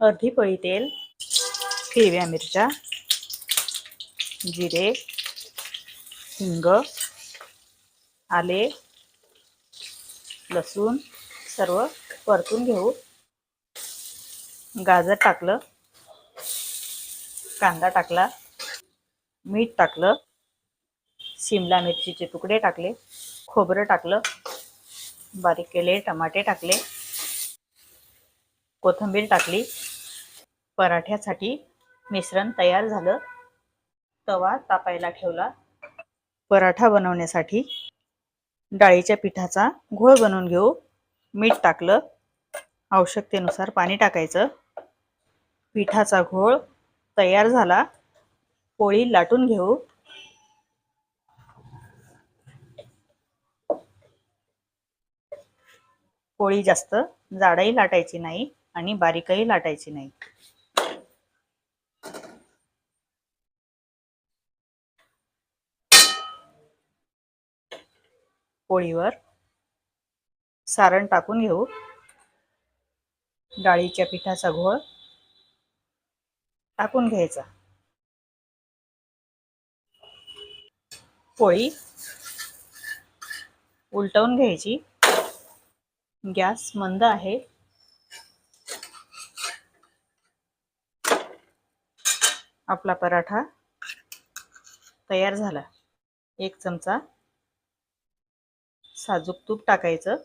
अर्धी पळी तेल हिरव्या मिरच्या जिरे हिंग आले लसूण सर्व परतून घेऊ. गाजर टाकलं कांदा टाकला मीठ टाकलं शिमला मिरचीचे तुकडे टाकले खोबरं टाकलं बारीक केले टमाटे टाकले कोथिंबीर टाकली पराठ्यासाठी मिश्रण तयार झालं. तवा तापायला ठेवला. पराठा बनवण्यासाठी डाळीच्या पिठाचा घोळ बनवून घेऊ. मीठ टाकलं. आवश्यकतेनुसार पाणी टाकायचं. पिठाचा घोळ तयार झाला. पोळी लाटून घेऊ. पोळी जास्त जाडही लाटायची नाही आणि बारीकही लाटायची नाही. पोळीवर सारण टाकून घेऊ. डाळीच्या पिठाचा घोळ टाकून घ्यायचा. पोळी उलटवून घ्यायची. गॅस मंद आहे. आपला पराठा तयार झाला. एक चमचा साजूक तूप टाकायचं.